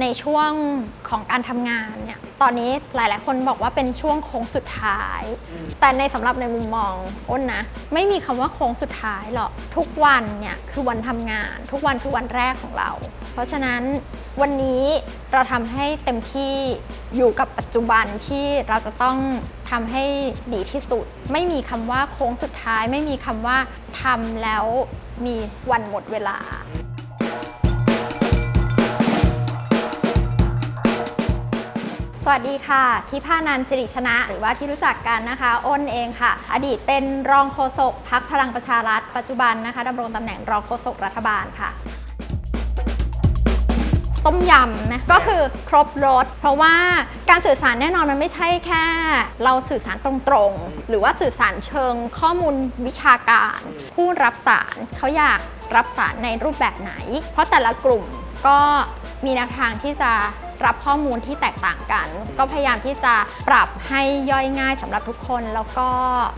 ในช่วงของการทำงานเนี่ยตอนนี้หลายๆ คนบอกว่าเป็นช่วงโค้งสุดท้าย แต่ในสำหรับในมุมมองอ้นนะ ไม่มีคำว่าโค้งสุดท้ายหรอกทุกวันเนี่ยคือวันทำงาน ทุกวันคือวันแรกของเรา เพราะฉะนั้นวันนี้เราทำให้เต็มที่อยู่กับปัจจุบันที่เราจะต้องทำให้ดีที่สุด ไม่มีคำว่าโค้งสุดท้าย ไม่มีคำว่าทำแล้วมีวันหมดเวลา วัสดีค่ะที่พานันสิริชนะ หรือว่าที่รู้จักกันนะคะอ้นเองค่ะ อดีตเป็นรองโฆษกพักพลังประชารัฐปัจจุบันนะคะดำรงตำแหน่งรองโฆษกรัฐบาลค่ะต้มยำนะก็คือครบรสเพราะว่าการสื่อสารแน่นอนมันไม่ใช่แค่ เราสื่อสารตรงๆ หรือว่าสื่อสารเชิงข้อมูลวิชาการ ผู้รับสารเขาอยากรับสารในรูปแบบไหน เพราะแต่ละกลุ่มก็ มีแนวทางที่จะรับข้อมูลที่แตกต่างกัน ก็พยายามที่จะปรับให้ย่อยง่ายสำหรับทุกคนแล้วก็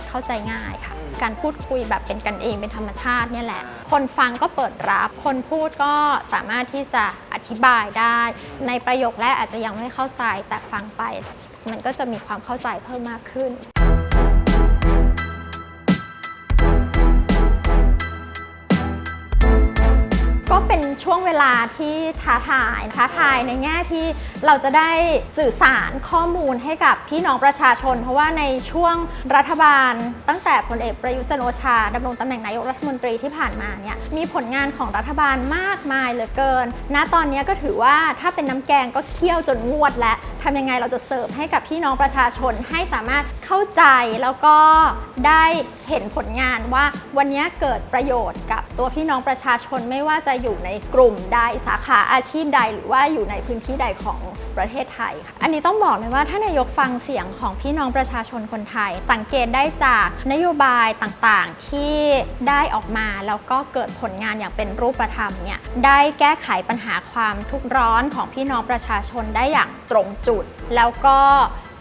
เข้าใจง่ายค่ะ การพูดคุยแบบเป็นกันเองเป็นธรรมชาติเนี่ยแหละ คนฟังก็เปิดรับ คนพูดก็สามารถที่จะอธิบายได้ ในประโยคแรกอาจจะยังไม่เข้าใจแต่ฟังไป มันก็จะมีความเข้าใจเพิ่มมากขึ้น เวลาที่ท้าทายท้าทายในแง่ที่เราจะได้สื่อสารข้อมูลให้กับพี่น้องประชาชน เพราะว่าในช่วงรัฐบาล ตั้งแต่พลเอกประยุทธ์จันโอชาดำรงตำแหน่งนายกรัฐมนตรีที่ผ่านมาเนี่ยมีผลงานของรัฐบาลมากมายเหลือเกินณตอนนี้ก็ถือว่าถ้าเป็นน้ำแกงก็เคี่ยวจนงวดแล้วทำยังไงเราจะเสิร์ฟให้กับพี่น้องประชาชนให้สามารถเข้าใจแล้วก็ได้เห็นผลงานว่าวันนี้เกิดประโยชน์กับตัวพี่น้องประชาชนไม่ว่าจะอยู่ในกลุ่มใดสาขาอาชีพใดหรือว่าอยู่ในพื้นที่ใดของประเทศไทยค่ะอันนี้ต้องบอกเลยว่าถ้านายกฟังเสียงของพี่น้องประชาชนคนไทย สังเกตได้จากนโยบายต่างๆที่ได้ออกมาแล้วก็เกิดผลงานอย่างเป็นรูปธรรมเนี่ยได้แก้ไขปัญหาความทุกข์ร้อนของพี่น้องประชาชนได้อย่างตรงจุด แล้วก็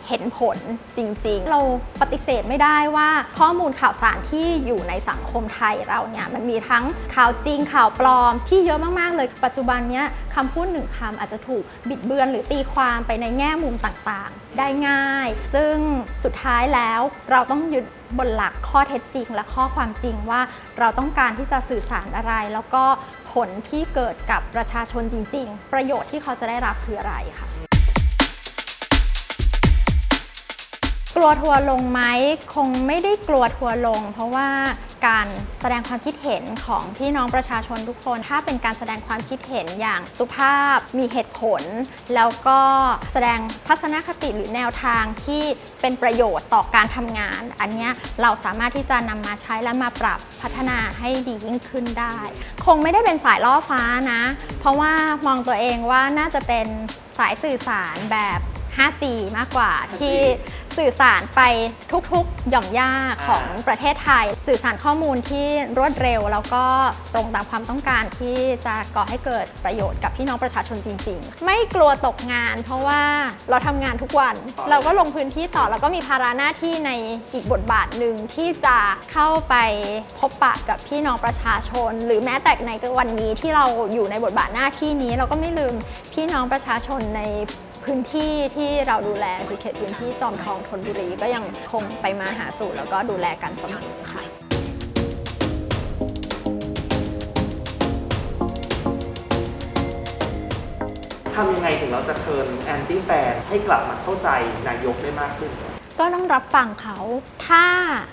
เห็นผลจริง ๆ เราปฏิเสธไม่ได้ว่าข้อมูลข่าวสารที่อยู่ในสังคมไทยเราเนี่ยมันมีทั้งข่าวจริงข่าวปลอมที่เยอะมากๆเลย ปัจจุบันเนี้ยคำพูดหนึ่งคำอาจจะถูกบิดเบือนหรือตีความไปในแง่มุมต่างๆ ได้ง่าย ซึ่งสุดท้ายแล้วเราต้องยึดบนหลักข้อเท็จจริง และข้อความจริงว่าเราต้องการที่จะสื่อสารอะไร แล้วก็ผลที่เกิดกับประชาชนจริง ๆ ประโยชน์ที่เขาจะได้รับคืออะไรค่ะ ลัวทัวร์ลงไหมคงไม่ได้กลัวทัวร์ลง เพราะว่าการแสดงความคิดเห็นของพี่น้องประชาชนทุกคน ถ้าเป็นการแสดงความคิดเห็นอย่างสุภาพมีเหตุผล แล้วก็แสดงทัศนคติหรือแนวทางที่เป็นประโยชน์ต่อการทำงาน อันนี้เราสามารถที่จะนำมาใช้และมาปรับพัฒนาให้ดียิ่งขึ้นได้ คงไม่ได้เป็นสายล่อฟ้านะ เพราะว่ามองตัวเองว่าน่าจะเป็นสายสื่อสารแบบ 5G มากกว่าที่ สื่อสารไปทุกๆหย่อมย่าของประเทศไทย สื่อสารข้อมูลที่รวดเร็ว แล้วก็ตรงตามความต้องการที่จะก่อให้เกิดประโยชน์กับพี่น้องประชาชนจริง ๆ ไม่กลัวตกงาน เพราะว่าเราทำงานทุกวัน เราก็ลงพื้นที่ต่อแล้วก็มีภาระหน้าที่ในอีกบทบาทหนึ่งที่จะเข้าไปพบปะกับพี่น้องประชาชน หรือแม้แต่ในวันนี้ที่เราอยู่ในบทบาทหน้าที่นี้ เราก็ไม่ลืมพี่น้องประชาชนใน พื้นที่ที่เราดูแลคือเขตพื้นที่จอมทองธนบุรีก็ยังคงไปมาหาสู่แล้วก็ดูแลกันเสมอค่ะทำยังไงถึงเราจะเทิร์นแอนตี้แฟนให้กลับมาเข้าใจนายกได้มากขึ้น ก็ต้องรับฟังเขา ถ้า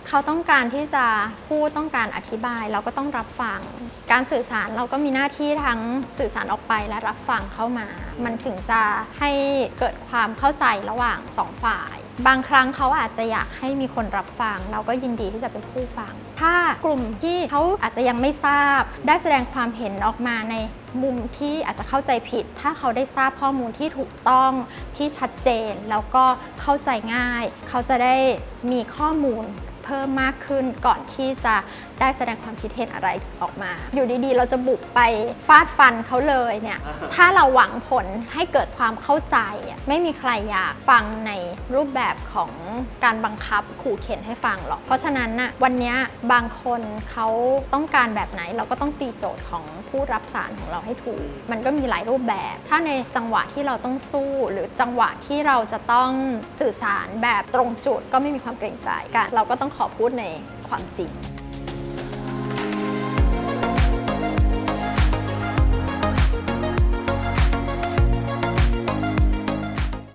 เขาต้องการที่จะพูดต้องการอธิบาย เราก็ต้องรับฟัง การสื่อสารเราก็มีหน้าที่ทั้งสื่อสารออกไปและรับฟังเข้ามา มันถึงจะให้เกิดความเข้าใจระหว่างสองฝ่าย บางครั้งเขาอาจจะอยากให้มีคนรับฟัง เราก็ยินดีที่จะเป็นผู้ฟัง ถ้ากลุ่มที่เขาอาจจะยังไม่ทราบ ได้แสดงความเห็นออกมาใน มุมที่อาจจะเข้าใจผิด ถ้าเขาได้ทราบข้อมูลที่ถูกต้องที่ชัดเจน แล้วก็เข้าใจง่าย เขาจะได้มีข้อมูล เพิ่มมากขึ้นก่อนที่จะได้แสดงความคิดเห็นอะไรออกมา อยู่ดีๆ เราจะบุกไปฟาดฟันเขาเลยเนี่ยอ่าฮะถ้าเราหวังผลให้เกิดความเข้าใจอะไม่มีใครอยากฟังในรูปแบบของการบังคับขู่เข็นให้ฟังหรอก เพราะฉะนั้นน่ะวันเนี้ยบางคนเขาต้องการแบบไหนเราก็ต้องตีโจทย์ของผู้รับสารของเราให้ถูก มันก็มีหลายรูปแบบ ถ้าในจังหวะที่เราต้องสู้หรือจังหวะที่เราจะต้องสื่อสารแบบตรงจุดก็ไม่มีความเกรงใจกัน เราก็ต้องขอพูดในความจริง